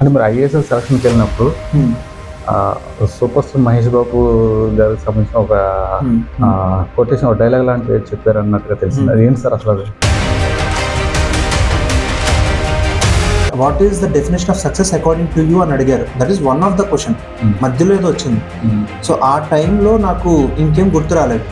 అంటే మీరు ఐఏఎస్ సెలక్షన్కి వెళ్ళినప్పుడు సూపర్ స్టార్ మహేష్ బాబు గారికి సంబంధించిన ఒక. కొటేషన్ ఒక డైలాగ్ లాంటివి చెప్పారు అన్నట్టుగా తెలిసింది. అది ఏంటి సార్ అసలు అది what is the definition of success according to you అని అడిగారు that is one of the question. మధ్యలో ఏదో వచ్చింది. సో ఆ టైంలో నాకు ఇంకేం గుర్తు రాలేదు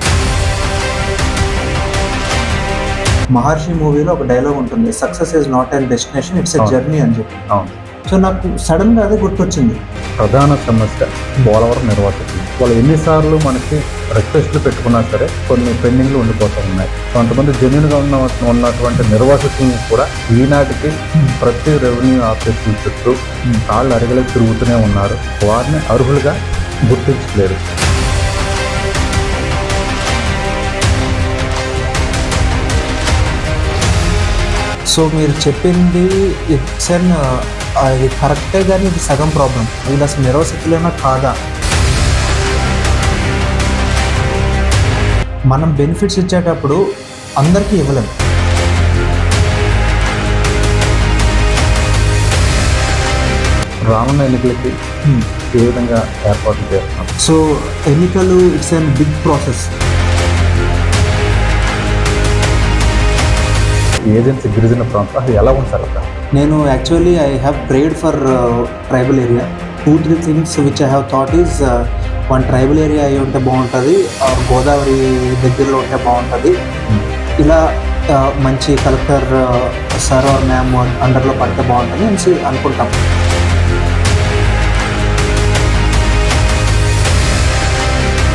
మహర్షి మూవీలో ఒక డైలాగ్ ఉంటుంది success is not and destination it's a. Journey అని చెప్పి అవును సో నాకు సడన్గా అదే గుర్తొచ్చింది. ప్రధాన సమస్య పోలవరం నిర్వాసితులు. వాళ్ళు ఎన్నిసార్లు మనకి రిక్వెస్ట్లు పెట్టుకున్నా సరే కొన్ని పెండింగ్లు ఉండిపోతూ ఉన్నాయి. కొంతమంది జెన్యున్గా ఉన్న ఉన్నటువంటి నిర్వాసితులను కూడా ఈనాటికి ప్రతి రెవెన్యూ ఆఫీసుల చుట్టూ కాళ్ళు అరిగలకు తిరుగుతూనే ఉన్నారు. వారిని అర్హులుగా గుర్తించలేరు. సో మీరు చెప్పింది ఇట్స్ అన్ ఇది కరెక్టే కానీ ఇది సగం ప్రాబ్లం. వీళ్ళు అసలు నిరవసతులేనా కాదా? మనం బెనిఫిట్స్ ఇచ్చేటప్పుడు అందరికీ ఇవ్వలేం. రానున్న ఎన్నికలకి ఏ విధంగా ఏర్పాట్లు చేస్తున్నారు సో ఎన్నికలు it's an big process. Agency గిరిజన ప్రాంతం? అది ఎలా ఉంది సార్ అక్కడ? నేను actually I have prayed for tribal area two three things which I have thought is one tribal area అయి ఉంటే బాగుంటుంది గోదావరి దగ్గరలో ఉంటే బాగుంటుంది. ఇలా uh, మంచి కలెక్టర్ సార్ ఆర్ మ్యామ్ అండర్లో పడితే బాగుంటుంది అని అనుకుంటాం.